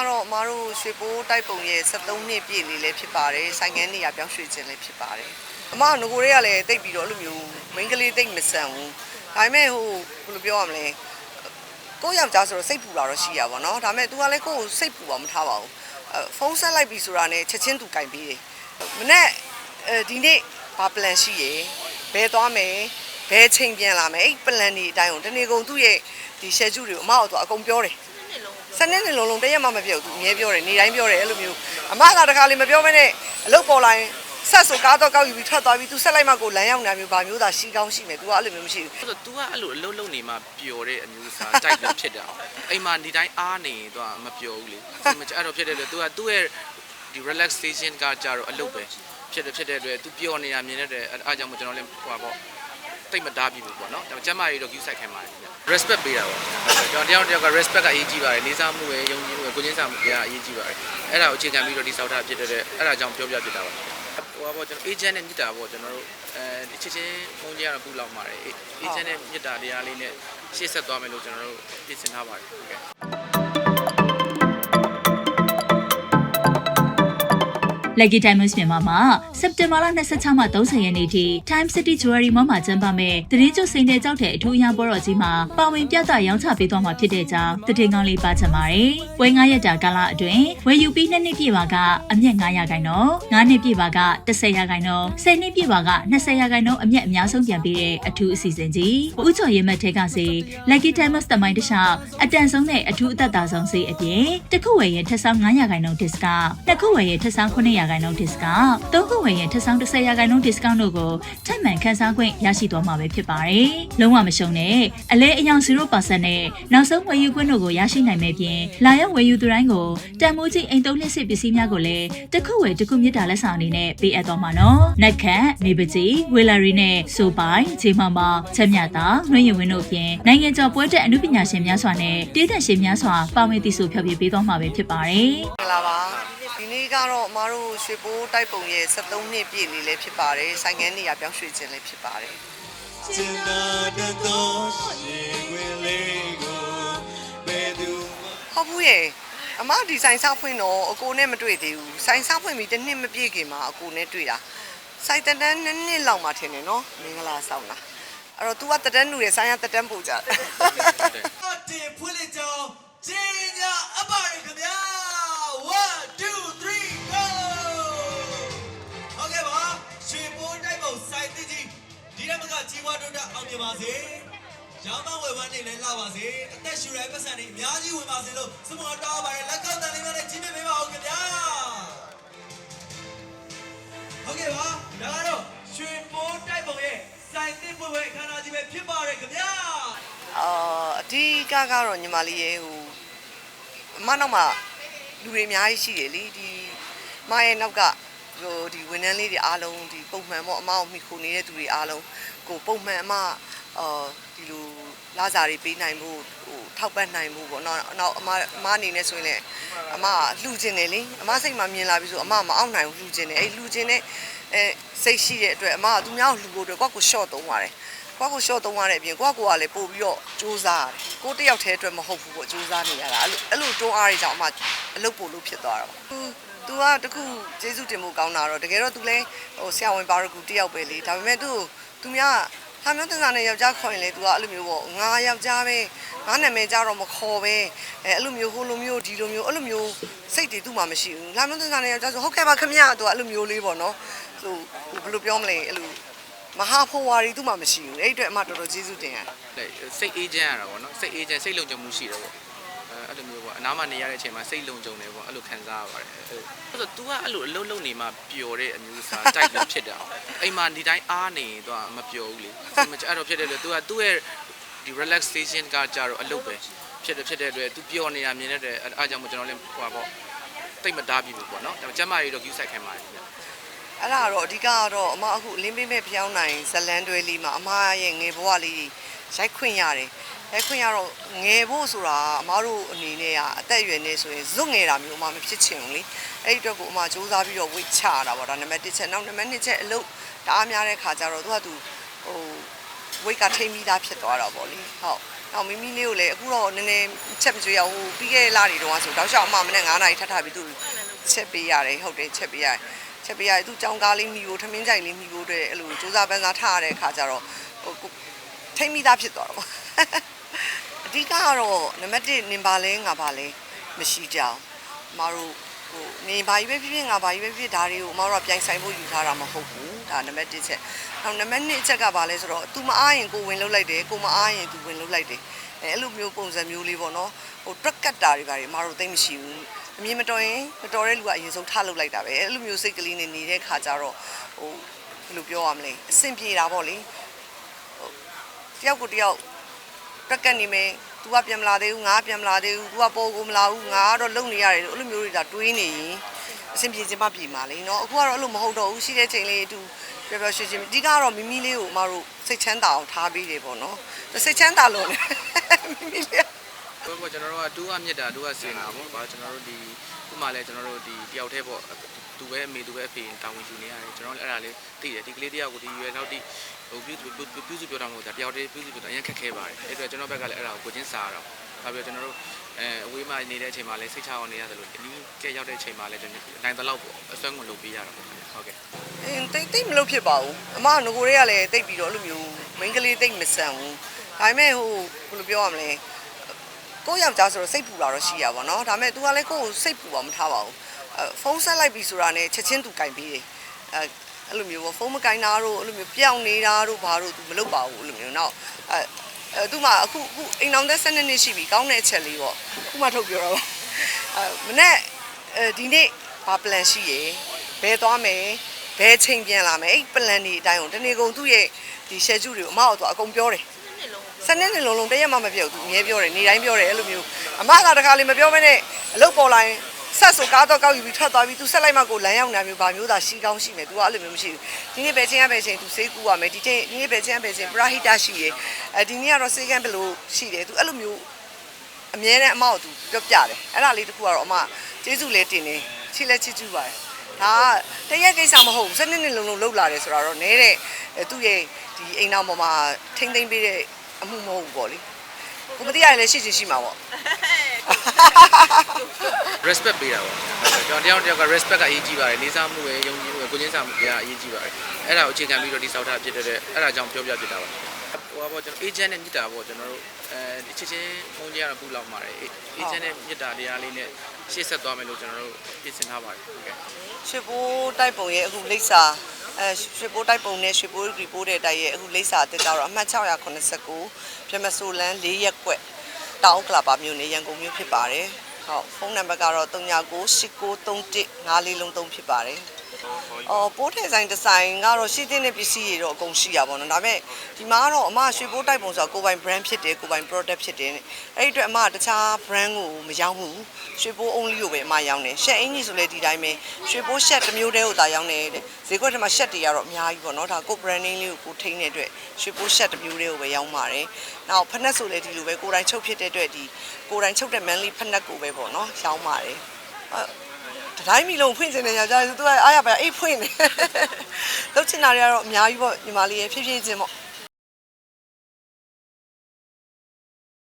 ကတော့မတို့ရွှေပိုးတိုက်ပုံရဲ့73နှစ်ပြည့်လေးလည်းဖြစ်ပါတယ်ဆိုင်ငန်းနေရာပြောင်းရွှေ့ခြင်းလည်းဖြစ်ပါတယ်အမငကိုတွေကလည်းတိတ်ပြီးတော့အဲ့လိုမျိုးမိန်းကလေးတိတ်မဆန်ဘူးဒါပေမဲ့ဟိုဘယ်လိုပြောရမလဲကိုယောက်ျားဆိုတော့စိတ်ပူတာတော့ရှိရပါတော့ဒါပေမဲ့ तू ကလည်းကိုကိုစိတ်ပူအောင်မထားပါဘူးဖုန်းဆက်လိုက်ပြီဆိုတာနဲ့ချက်ချင်းသူကင်ပေးတယ်မနေ့ဒီနေ့ဘာ plan ရှိရယ်ဘယ်သွားမယ်ဘယ်ချိန်ပြန်လာမယ်အဲ့ plan တွေအတိုင်းကိုတနေ့ကုန်သူ့ရဲ့ဒီ schedule တွေကိုအမအောင်သူအကုန်ပြောတယ် စနေနေ့လုံးလုံးတရက်မှမပြောက်သူအမြဲပြောတယ်နေတိုင်းပြောတယ်အဲ့လိုမျိုးအမကတခါလေးမပြောမနဲ့အလုပ်ပေါ်လာရင်ဆက်ဆိုကားတော့ကောက်ယူပြီးထွက်သွားပြီးသူဆက်လိုက်မှကိုလမ်းရောက်နေတာမျိုးဗာမျိုးသာရှိကောင်းရှိမယ် तू ကအဲ့လိုမျိုးမရှိဘူး ဆိုတော့ तू ကအဲ့လိုအလုံးလုံးနေမှပျော်တဲ့အမျိုးအစားတိုက်လို့ဖြစ်တာအိမ်မှာဒီတိုင်းအားနေရင် तू ကမပျော်ဘူးလေမချအဲ့တော့ဖြစ်တဲ့လို့ तू ကသူ့ရဲ့ဒီ relaxation ကကြတော့အလုပ်ပဲဖြစ်တယ်ဖြစ်တဲ့အတွက် तू ပျော်နေတာမြင်တဲ့အတွက်အားကြောင့်မို့ကျွန်တော်လည်းဟိုပါပေါ့ တိတ်မတားပြီဘူးပေါ့နော်ဒါပေမဲ့ကျမကြီးတော့ view site ခိုင်းပါတယ် respect ပေးတာပေါ့ကျွန်တော်တယောက်တစ်ယောက်က respect ကအရေးကြီးပါတယ်လေးစားမှုပဲယုံကြည်မှုပဲကိုချင်းစာမှုကအရေးကြီးပါတယ်အဲ့ဒါကိုအခြေခံပြီးတော့ဒီစောက်တာဖြစ်တဲ့အတွက်အဲ့ဒါကြောင့်ပြောပြဖြစ်တာပါဟိုပါပေါ့ကျွန်တော် agent နဲ့မြစ်တာပေါ့ကျွန်တော်တို့အဲဒီချစ်ချင်းဖုန်းကြီးကတော့ပူလောက်ပါတယ် agent နဲ့မြစ်တာတရားလေးနဲ့ရှေ့ဆက်သွားမယ်လို့ကျွန်တော်တို့ပြင်ဆင်ထားပါတယ်ဟုတ်ကဲ့ Lucky Diamonds မြန်မာမှာစက်တင်ဘာလ26မှ30ရက်နေ့ထိ Time City Jewelry Mall မှာကျင်းပမယ့်တရင်ကျွစိန်တဲ့ကြောက်တဲ့အထူးအရာပွဲတော်ကြီးမှာပါဝင်ပြသရောင်းချပေးသွားမှာဖြစ်တဲ့ကြောင်းတည်ငောင်းလေးပါချင်ပါတယ်။ပွဲ9ရက်တာကာလအတွင်းဝယ်ယူပြီး2နှစ်ပြည့်ပါကအမျက်900ရာခိုင်နှုန်း9နှစ်ပြည့်ပါက10ရာခိုင်နှုန်း10နှစ်ပြည့်ပါက20ရာခိုင်နှုန်းအမျက်အများဆုံးပြန်ပေးတဲ့အထူးအစီအစဉ်ကြီး။ဥချော်ရဲမက်ထဲကစေ Lucky Diamonds တမိုင်းတစ်လျှောက်အတန်ဆုံးနဲ့အထူးအသက်သာဆုံးစေအပြင်တစ်ခုဝယ်ရင်ထက်ဆောင်900ရာခိုင်နှုန်း discount နှစ်ခုဝယ်ရင်ထက်ဆောင်900ရာခိုင်နှုန်း discount သုံးခုဝယ်ရင်ထက်ဆောင်10ရာခိုင်နှုန်း discount တို့ကိုထပ်မံခန်းစားခွင့်ရရှိသွားမှာပဲဖြစ်ပါတယ်။လုံးဝမရှုံနဲ့အလဲအယောင်0%နဲ့နောက်ဆုံးဝယ်ယူခွင့်တို့ကိုရရှိနိုင်မယ့်ပြင်လာရောက်ဝယ်ယူသူတိုင်းကိုတန်မိုးကြီးအိမ်သုံးလစ်စစ်ပစ္စည်းများကိုလည်းတစ်ခုဝယ်တစ်ခုမြစ်တာလက်ဆောင်အနေနဲ့ပေးအပ်သွားမှာနော်။နက်ခတ်နေပကြီးဝေလာရီနဲ့ဆိုပိုင်ဂျေမမောင်ချက်မြတာနှွေးရင်ဝင်းတို့အပြင်နိုင်ငံကျော်ပွဲတက်အမှုပညာရှင်များစွာနဲ့တေးသက်ရှင်များစွာပါဝင်တည်ဆိုဖျော်ဖြေပေးသွားမှာပဲဖြစ်ပါတယ်။မင်္ဂလာပါဒီနေ့ ကတော့အမားတို့ရွှေပိုးတိုက်ပုံရဲ့73နှစ်ပြည့်လေးလည်းဖြစ်ပါတယ်ဆိုင်ငန်းနေရပြောင်းရွှေ့ခြင်းလည်းဖြစ်ပါတယ်ကျင်နာတဲ့တော့ရှင်ခွင်လေးကိုဘယ်သူမှဟုတ်ဘူးရဲ့အမဒီဆိုင်ဆောက်ဖွင့်တော့အကိုနဲ့မတွေ့သေးဘူးဆိုင်ဆောက်ဖွင့်ပြီးတစ်နှစ်မပြည့်ခင်မှာအကိုနဲ့တွေ့တာဆိုင်တန်တန်းနှစ်နှစ်လောက်မှထင်တယ်နော်မင်္ဂလာဆောင်တာအဲ့တော့ तू ကတက်တန်းနူတယ်ဆိုင်ကတက်တန်းပူကြတယ်အတေဖွင့်လိုက်ကြောင်းကျင်းညာအပါရခင်ဗျာ 1 2 3 go ဟုတ်ကဲ့ပါရွှေပိုးတိုက်ပုံစိုက်တိကြီးဒီရက်မကကြီးပွားတိုးတက်အောင်မြင်ပါစေရောင်းမဝယ်ဝမ်းနေလည်းလှပါစေအသက်ရှူရဲပတ်စံနေအများကြီးဝင်ပါစေလို့စမောတောင်းပါတယ်လက်ကောက်တန်လေးများနဲ့ကြီးမြပေးပါဦးခင်ဗျာဟုတ်ကဲ့ပါဒါကတော့ရွှေပိုးတိုက်ပုံရဲ့စိုက်တိပွဲပွဲခန္ဓာကြီးပဲဖြစ်ပါရခင်ဗျာအာအဓိကကတော့ညီမလေးရဲ့ဟိုအမနောက်မှာ လူတွေအများကြီးရှိတယ်လေဒီမရဲ့နောက်ကဟိုဒီဝန်ထမ်းလေးတွေအားလုံးဒီပုံမှန်ပေါ့အမအောင်မိခိုနေတဲ့သူတွေအားလုံးကိုပုံမှန်အမအာဒီလိုလာစာတွေပေးနိုင်ဖို့ဟိုထောက်ပံ့နိုင်ဖို့ပေါ့နော်နောက်အမအမအနေနဲ့ဆိုရင်လည်းအမလှူခြင်းတယ်လေအမစိတ်မှာမြင်လာပြီဆိုအမမအောင်နိုင်ဘူးလှူခြင်းတယ်အဲ့လှူခြင်းနဲ့အဲစိတ်ရှိတဲ့အတွက်အမကသူများကိုလှူဖို့အတွက်ကိုယ့်ကို short သုံးပါတယ် ကိုယ့်ကိုရှော့သုံးရတဲ့အပြင်ကိုယ့်ကိုယ်ကလည်းပို့ပြီးတော့စူးစမ်းရတယ်ကိုယ်တစ်ယောက်တည်းအတွက်မဟုတ်ဘူးပေါ့စူးစမ်းနေရတာအဲ့လိုအဲ့လိုတွန်းအားတွေကြောင့်အမှအလုပ်ပို့လို့ဖြစ်သွားတာပေါ့သူသူကတခုကျေးဇူးတင်ဖို့ကောင်းတာတော့တကယ်တော့သူလည်းဟိုဆရာဝန်ပါရကူတစ်ယောက်ပဲလေဒါပေမဲ့သူသူများဟာမျိုးတန်းစားနဲ့ယောက်ျားခေါ်ရင်လေသူကအဲ့လိုမျိုးပေါ့ငါယောက်ျားပဲငါနာမည်ကြတော့မခေါ်ပဲအဲအဲ့လိုမျိုးဟိုလိုမျိုးဒီလိုမျိုးအဲ့လိုမျိုးစိတ်တွေသူ့မှာမရှိဘူးလာမျိုးတန်းစားနဲ့ယောက်ျားဆိုဟုတ်ကဲ့ပါခမရသူကအဲ့လိုမျိုးလေးပေါ့နော်သူဘယ်လိုပြောမလဲအဲ့လို မဟာဖိုဝါရီသူ့မှာမရှိဘူးအဲ့ဒီအတွက်အမတော်တော်ကျေးဇူးတင်ရတယ် တဲ့စိတ်အေးချမ်းရတာပေါ့နော်စိတ်အေးချမ်းစိတ်လုံခြုံမှုရှိတယ်ပေါ့အဲအဲ့လိုမျိုးပေါ့အနားမှာနေရတဲ့အချိန်မှာစိတ်လုံခြုံတယ်ပေါ့အဲ့လိုခံစားရပါတယ်အဲ့ဆိုတော့ तू ကအဲ့လိုအလုံးလုံးနေမှပျော်တဲ့အမျိုးအစားတိုက်လို့ဖြစ်တာအိမ်မှာဒီတိုင်းအားနေရင် तू ကမပျော်ဘူးလေမချအဲ့တော့ဖြစ်တယ်လို့ तू ကသူ့ရဲ့ဒီ relaxation ကကြတော့အလုပ်ပဲဖြစ်တယ်ဖြစ်တဲ့အတွက် तू ပျော်နေတာမြင်တဲ့အတွက်အားကြောင့်မို့ကျွန်တော်လည်းဟိုပါပေါ့တိတ်မတားပြီဘူးပေါ့နော်ဒါပေမဲ့ကျမကြီးတော့ view site ခိုင်းပါတယ်ခင်ဗျ အဲ့ဒါတော့အဓိကကတော့အမအခုလင်းပေးမဲ့ဖျောင်းနိုင်ဇလန်းတွဲလေးမှာအမရဲ့ငယ်ဘဝလေးရိုက်ခွင့်ရတယ်ရိုက်ခွင့်ရတော့ငယ်ဖို့ဆိုတာအမတို့အနေနဲ့ကအသက်အရွယ်နဲ့ဆိုရင်ဇွတ်ငယ်တာမျိုးအမမဖြစ်ချင်ဘူးလေအဲ့ဒီအတွက်ကိုအမစူးစမ်းပြီးတော့ဝိတ်ချတာပေါ့ဒါနံပါတ်1ချက်နောက်နံပါတ်2ချက်အလုပ်တအားများတဲ့ခါကျတော့သူကသူဟိုဝိတ်ကထိမ့်ပြီးသားဖြစ်သွားတာပေါ့လေဟုတ်နောက်မိမိလေးကိုလည်းအခုတော့နည်းနည်းချက်မကြွရဘူးပြီးခဲ့တဲ့လတွေတုန်းကဆိုတောက်လျှောက်အမမနဲ့9နာရီထပ်ထပ်ပြီးသူချက်ပေးရတယ်ဟုတ်တယ်ချက်ပေးရတယ် ချက်ပေးရတယ်သူကြောင်းကားလေးမိဖို့ထမင်းကြိုင်လေးမိဖို့အတွက်အဲ့လိုစူးစမ်းပန်းစားထားရတဲ့အခါကျတော့ဟိုကိုထိမ့်မိသားဖြစ်သွားတော့အဓိကကတော့နံပါတ်1နင်ပါလဲငါပါလဲမရှိကြအောင်အမတို့ဟိုနေဘာကြီးပဲဖြစ်ဖြစ်ငါဘာကြီးပဲဖြစ်ဖြစ်ဒါတွေကိုအမတို့ကပြိုင်ဆိုင်ဖို့ယူထားတာမဟုတ်ဘူးဒါနံပါတ်1ချက်နောက်နံပါတ်2အချက်ကဘာလဲဆိုတော့ तू မအားရင်ကိုဝင်လုတ်လိုက်တယ်ကိုမအားရင် तू ဝင်လုတ်လိုက်တယ်အဲအဲ့လိုမျိုးပုံစံမျိုးလေးပေါ့နော်ဟိုတွက်ကတ်တာတွေဘာတွေအမတို့သိမ့်မရှိဘူး အမြင်မတော်ရင်မတော်တဲ့လူကအရင်ဆုံးထားလုတ်လိုက်တာပဲအဲ့လိုမျိုးစိတ်ကလေးနဲ့နေတဲ့ခါကျတော့ဟိုဘယ်လိုပြောရမလဲအဆင်ပြေတာပေါ့လေဟိုတယောက်ကိုတယောက်တက်ကက်နေမယ်။ तू ကပြန်မလာသေးဘူးငါကပြန်မလာသေးဘူး။ तू ကပေါ်ကိုမလာဘူးငါကတော့လုံနေရတယ်လို့အဲ့လိုမျိုးတွေဒါတွေးနေရင်အဆင်ပြေခြင်းမပြေမှာလေနော်အခုကတော့အဲ့လိုမဟုတ်တော့ဘူးရှိတဲ့ချိန်လေးတူပျော်ပျော်ရွှင်ရွှင်အဓိကတော့မိမိလေးကိုအမတို့စိတ်ချမ်းသာအောင်ထားပေးတယ်ပေါ့နော်။စိတ်ချမ်းသာလို့လေမိမိလေး ဘောဘောကျွန်တော်တို့ကတူကမြစ်တာတူကစင်တာပေါ့ဘာကျွန်တော်တို့ဒီဥမာလဲကျွန်တော်တို့ဒီတယောက်တည်းပေါ့သူပဲအမေသူပဲအဖေတောင်းဝင်ယူနေရတယ်ကျွန်တော်လည်းအဲ့ဒါလေးသိတယ်ဒီကလေးတယောက်ကိုဒီရွယ်နောက်ဒီဟိုပြုစုပြုစုပြောတာမဟုတ်တာတယောက်တည်းပြုစုပြောတာအရင်ခက်ခဲပါတယ်အဲ့အတွက်ကျွန်တော်ဘက်ကလည်းအဲ့ဒါကိုကိုချင်းစားရတော့ဒါပြီးတော့ကျွန်တော်တို့အဲအဝေးမှာနေတဲ့အချိန်မှာလည်းစိတ်ချအောင်နေရတယ်လို့အနည်းကဲရောက်တဲ့အချိန်မှာလည်းကျွန်တော်နိုင်တဲ့လောက်ပေါ့အစွမ်းကုန်လုပ်ပေးရတာပေါ့ဟုတ်ကဲ့အင်းတိတ်တိတ်မလုပ်ဖြစ်ပါဘူး။အမကငကိုတွေကလည်းတိတ်ပြီးတော့အဲ့လိုမျိုးမိန်းကလေးတိတ်မဆန်ဘူး။ဒါပေမဲ့ဟိုဘယ်လိုပြောရမလဲ။ ကိုယ့်ယောက်ျားဆိုတော့စိတ်ပူတာတော့ရှိရပါတော့။ဒါပေမဲ့ तू ကလည်းကိုယ့်ကိုစိတ်ပူအောင်မထားပါဘူး။အဲဖုန်းဆက်လိုက်ပြီဆိုတာနဲ့ချက်ချင်း तू ကင်ပေးတယ်။အဲအဲ့လိုမျိုးပေါ့ဖုန်းမကင်တာတို့အဲ့လိုမျိုးပြောင်းနေတာတို့ဘာတို့ तू မလုပ်ပါဘူးအဲ့လိုမျိုးနော်။အဲအဲသူမှအခုအခုအိမ်အောင်သက်12နှစ်ရှိပြီကောင်းတဲ့အချက်လေးပေါ့။ခုမှထုတ်ပြောတော့အဲမနေ့အဲဒီနေ့ဘာ plan ရှိရယ်ဘယ်သွားမယ်ဘယ်ချိန်ပြန်လာမယ်အဲ့ plan ဒီအတိုင်းကိုတနေ့ကုန်သူ့ရဲ့ဒီ schedule တွေကိုအမကတော့သူအကုန်ပြောတယ် စနေနေ့လုံးလုံးတရက်မှမပြောဘူးသူအမြဲပြောတယ်နေတိုင်းပြောတယ်အဲ့လိုမျိုးအမကတခါလေးမပြောမနဲ့အလုပ်ပေါ်လာရင်ဆက်ဆိုကားတော့ကောက်ယူပြီးထွက်သွားပြီးသူဆက်လိုက်မှကိုလမ်းရောက်နေမျိုးဗာမျိုးသာရှိကောင်းရှိမယ်သူကအဲ့လိုမျိုးမရှိဘူးဒီနေ့ပဲချင်းရပဲချင်းသူစေးကူရမယ်ဒီချိန်ဒီနေ့ပဲချင်းရပဲချင်းပရာဟိတရှိရယ်အဲဒီနေ့ကတော့စေကန်းဘယ်လိုရှိတယ်သူအဲ့လိုမျိုးအမြဲတမ်းအမကိုသူပြောပြတယ်အဲ့ဒါလေးတခုကတော့အမကျေးဇူးလဲတင်နေချစ်လဲချစ်ကျူပါတယ်ဒါကတရက်ကိစ္စမဟုတ်ဘူးစနစ်နှစ်လုံးလုံးလှုပ်လာတယ်ဆိုတော့နဲတဲ့အဲသူ့ရဲ့ဒီအိမ်နောက်ပေါ်မှာထိမ့်သိမ့်ပေးတဲ့ အမှုမဟုတ်ဘူးပေါ့လေကိုမသိရတယ်လည်းရှိချင်ရှိမှာပေါ့ respect ပေးတာပေါ့ကျွန်တော်တယောက်တယောက်က respect ကအရေးကြီးပါတယ်လေးစားမှုပဲယုံကြည်မှုပဲကိုချင်းစာမှုကအရေးကြီးပါတယ်အဲ့ဒါကိုအခြေခံပြီးတော့ဒီစောက်တာဖြစ်တဲ့အဲ့ဒါကြောင့်ပြောပြဖြစ်တာပါဟိုပါပေါ့ကျွန်တော် agent နဲ့မြစ်တာပေါ့ကျွန်တော်တို့အဲဒီချစ်ချင်းဖုန်းကြီးကတော့ပူလောက်ပါတယ် agent နဲ့မြစ်တာတရားလေးနဲ့ရှေ့ဆက်သွားမယ်လို့ကျွန်တော်တို့ပြင်ဆင်ထားပါတယ်ဟုတ်ကဲ့ရွှေဘိုးတိုက်ပုံရဲ့အခုလိပ်စာ အဲရွှေဘိုးတိုက်ပုံနဲ့ရွှေဘိုးရီပို့တဲ့တိုက်ရဲ့အခုလိပ်စာတက်ကြတော့အမှတ်689ပြမဆိုလန်း၄ရက်ကွက်တောင်ကလာပါမြို့နယ်ရန်ကုန်မြို့ဖြစ်ပါတယ်ဟုတ်ဖုန်းနံပါတ်ကတော့3998931543ဖြစ်ပါတယ် အော်ပိုးထည်ဆိုင်ဒီဇိုင်းကတော့ရှိတဲ့ပစ္စည်းတွေတော့အကုန်ရှိရပါတော့။ဒါပေမဲ့ဒီမှာကတော့အမရွှေပိုးတိုက်ပုံဆိုတာကိုယ်ပိုင် brand ဖြစ်တယ်ကိုယ်ပိုင် product ဖြစ်တယ်။အဲ့ဒီအတွက်အမကတခြား brand ကိုမရောင်းဘူး။ရွှေပိုး only ကိုပဲအမရောင်းတယ်။ shed အင်ကြီးဆိုလဲဒီတိုင်းပဲရွှေပိုး shed တစ်မျိုးတည်းကိုသာရောင်းတယ်တဲ့။ဈေးကွက်ထဲမှာ shed တွေကတော့အများကြီးပေါ့နော်။ဒါကိုယ် brand name လေးကိုကိုထိန်းတဲ့အတွက်ရွှေပိုး shed တစ်မျိုးတည်းကိုပဲရောင်းပါတယ်။နောက်ဖက်နက်ဆိုလဲဒီလိုပဲကိုယ်တိုင်ချုပ်ဖြစ်တဲ့အတွက်ဒီကိုယ်တိုင်ချုပ်တဲ့ manly ဖက်နက်ကိုပဲပေါ့နော်ရောင်းပါတယ်။အဲ့ တတိုင်းမီလုံးဖွင့်စင်တဲ့ယောက်ျားသူကအားရပါအိတ်ဖွင့်နေလောက်ချင်တာတွေကတော့အများကြီးပေါ့ညီမလေးရဲ့ဖြည်းဖြည်းချင်းပေါ့